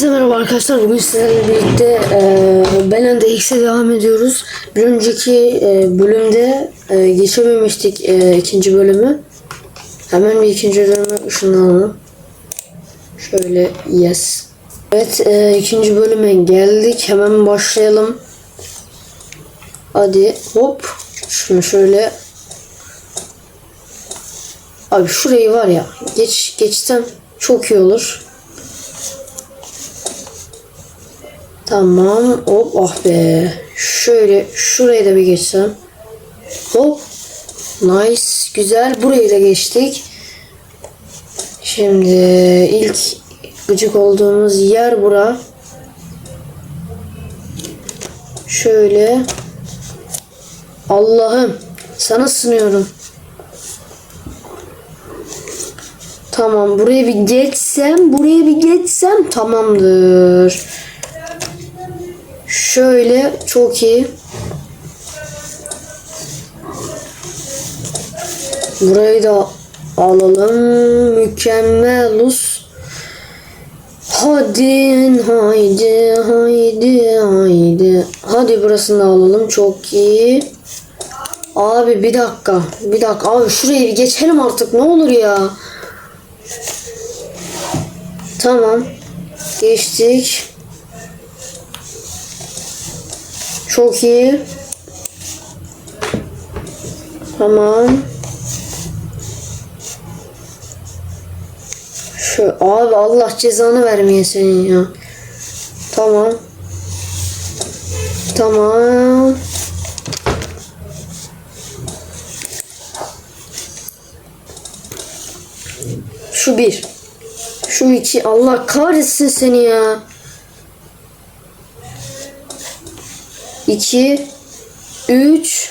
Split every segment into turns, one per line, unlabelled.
Hepinize merhaba arkadaşlar. Bugün sizlerle birlikte e, Belen DX'e devam ediyoruz. Bir önceki e, bölümde e, geçememiştik e, ikinci bölümü. Hemen bir ikinci bölüme ışınlanalım. Şöyle yes. Evet e, ikinci bölüme geldik. Hemen başlayalım. Hadi hop. Şunu şöyle. Abi şurayı var ya geç geçsem çok iyi olur. Tamam. Hop ah be. Şöyle şurayı da bir geçsem. Hop. Nice. Güzel. Burayı da geçtik. Şimdi ilk gıcık olduğumuz yer bura. Şöyle. Allah'ım. Sana sınıyorum. Tamam buraya bir geçsem, buraya bir geçsem tamamdır. Şöyle çok iyi. Burayı da alalım. Mükemmelus. Hadi haydi haydi haydi. Hadi burasını da alalım. Çok iyi. Abi bir dakika. Bir dakika. Abi şurayı bir geçelim artık. Ne olur ya. Tamam. Geçtik. Çok iyi. Tamam. Şu abi Allah cezanı vermeye senin ya. Tamam. Tamam. Şu bir. Şu iki. Allah kahretsin seni ya. 2 3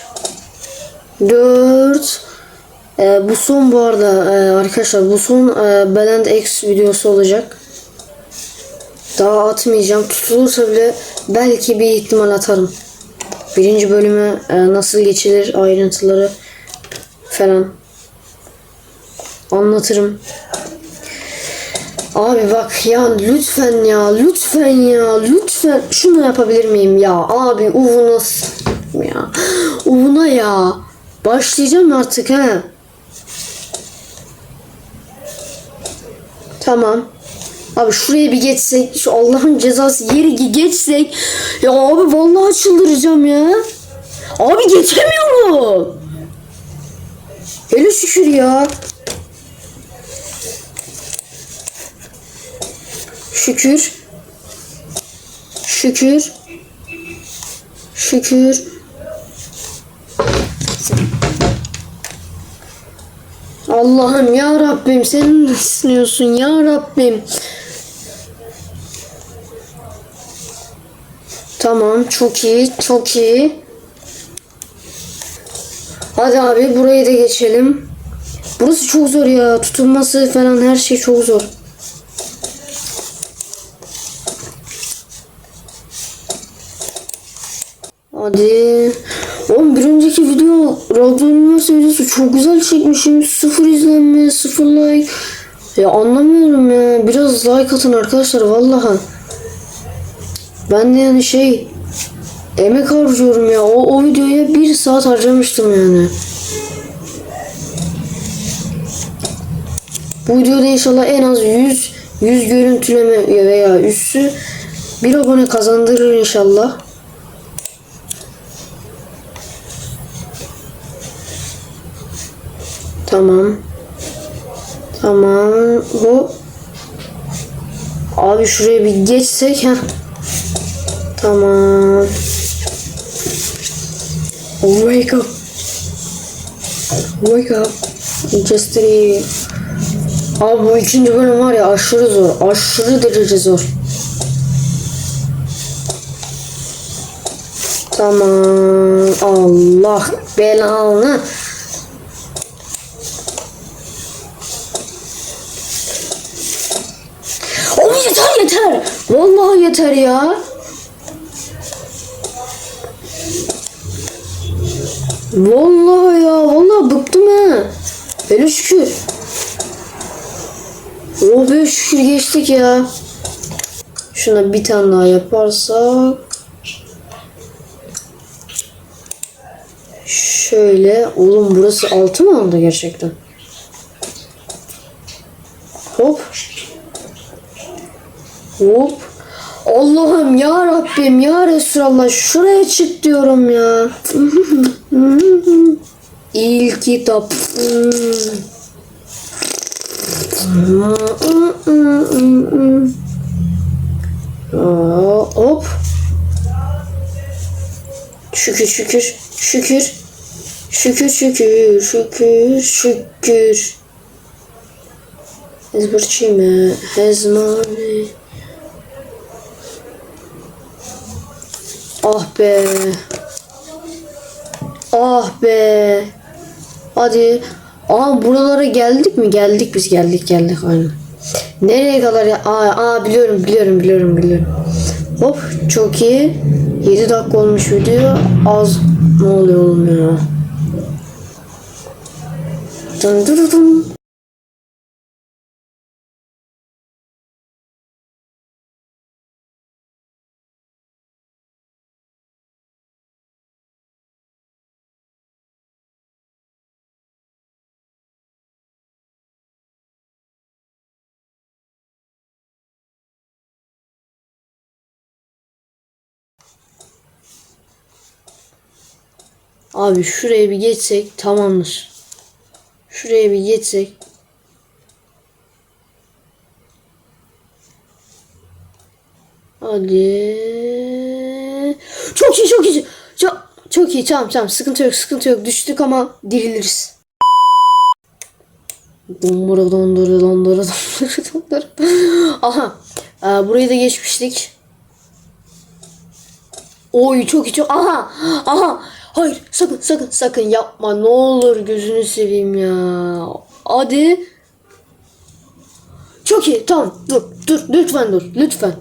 4 ee, bu son bu arada e, arkadaşlar bu son e, Belen X videosu olacak. Daha atmayacağım. Tutulursa bile belki bir ihtimal atarım. Birinci bölümü e, nasıl geçilir ayrıntıları falan anlatırım. Abi bak ya lütfen ya lütfen ya lütfen şunu yapabilir miyim ya abi uvuna ya uvuna ya başlayacağım artık he. Tamam. Abi şuraya bir geçsek şu Allah'ın cezası yeri ki geçsek ya abi vallahi çıldıracağım ya. Abi geçemiyorum. Hele şükür ya. Şükür. Şükür. Şükür. Allah'ım ya Rabbim sen ne istiyorsun ya Rabbim. Tamam çok iyi çok iyi. Hadi abi burayı da geçelim. Burası çok zor ya tutulması falan her şey çok zor. Hadi. Oğlum bir önceki video Radyo Üniversite videosu çok güzel çekmişim. Sıfır izlenme, sıfır like. Ya anlamıyorum ya. Biraz like atın arkadaşlar vallahi. Ben de yani şey emek harcıyorum ya. O, o videoya bir saat harcamıştım yani. Bu videoda inşallah en az 100 100 görüntüleme veya üstü bir abone kazandırır inşallah. Tamam. Tamam. Bu Abi şuraya bir geçsek ha. Tamam. Oh wake up. Wake up. Just three. Abi bu ikinci bölüm var ya aşırı zor. Aşırı derece zor. Tamam. Allah belanı. Yeter. Vallahi yeter ya. Vallahi ya vallahi bıktım ha. Hele şükür. Oh be şükür geçtik ya. Şuna bir tane daha yaparsak. Şöyle. Oğlum burası altı mı oldu gerçekten? Hop. Hop. Allah'ım ya Rabbim ya Resulallah şuraya çık diyorum ya. İlk kitap. Hop. Şükür şükür şükür. Şükür şükür şükür şükür. Zbırçime hezmane. Ah be. Ah be. Hadi. Aa buralara geldik mi? Geldik biz geldik geldik aynen. Nereye kadar ya? Aa, aa biliyorum biliyorum biliyorum biliyorum. Hop çok iyi. 7 dakika olmuş video. Az ne oluyor oğlum ya? Dın dın dın. Abi şuraya bir geçsek tamamdır. Şuraya bir geçsek. Hadi. Çok iyi çok iyi. Çok, çok iyi tamam tamam sıkıntı yok sıkıntı yok. Düştük ama diriliriz. Dondura dondura dondura dondura dondura. Aha. Ee, burayı da geçmiştik. Oy çok iyi çok. Aha. Aha. Hayır sakın sakın sakın yapma. Ne olur gözünü seveyim ya. Hadi. Çok iyi tamam dur dur lütfen dur lütfen.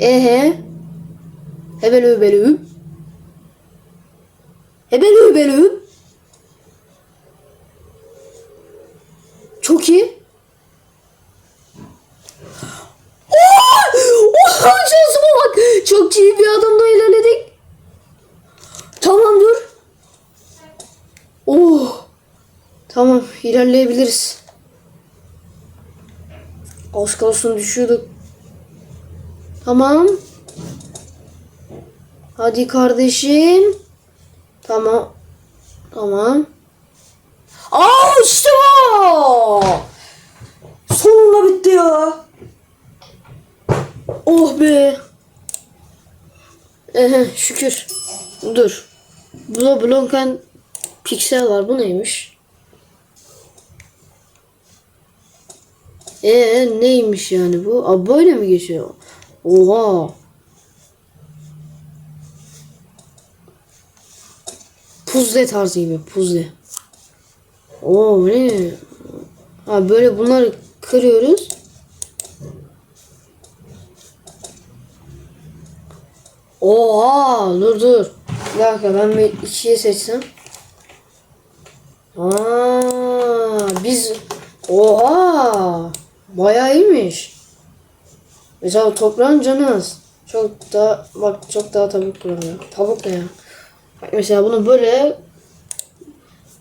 Ehe. Hebelü hebelü. Hebelü hebelü. Çok iyi. Oha bak. Çok iyi bir adamla ilerledik. Tamam dur. Oh. Tamam ilerleyebiliriz. Az kalsın düşüyorduk. Tamam. Hadi kardeşim. Tamam. Tamam. Aa işte bu. Sonunda bitti ya. Oh be. Ehe şükür. Dur. Burada Blonken piksel var. Bu neymiş? Ee neymiş yani bu? Aa, böyle mi geçiyor? Oha. Puzle tarzı gibi. Puzle. Oo ne? Ha böyle bunları kırıyoruz. Oha dur dur. Bir dakika ben bir ikiye seçsem. Aa biz oha bayağı iyiymiş. Mesela toprağın canı az. Çok daha bak çok daha tavuk kuramıyor. Tavuk ne ya? Bak mesela bunu böyle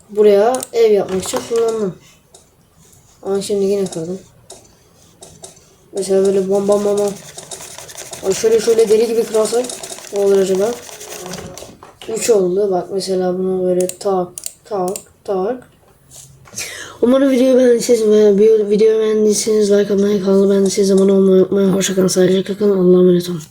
buraya ev yapmak için kullandım. Ama şimdi yine kırdım. Mesela böyle bam bam bam bam. Ay şöyle şöyle deli gibi kırarsak ne olur acaba? 3 oldu. Bak mesela bunu böyle tak tak tak. Umarım videoyu beğendiyseniz ve videoyu beğendiyseniz like atmayı, kanalı beğendiyseniz abone olmayı unutmayın. Hoşçakalın, sağlıcakla kalın. Allah'a emanet olun.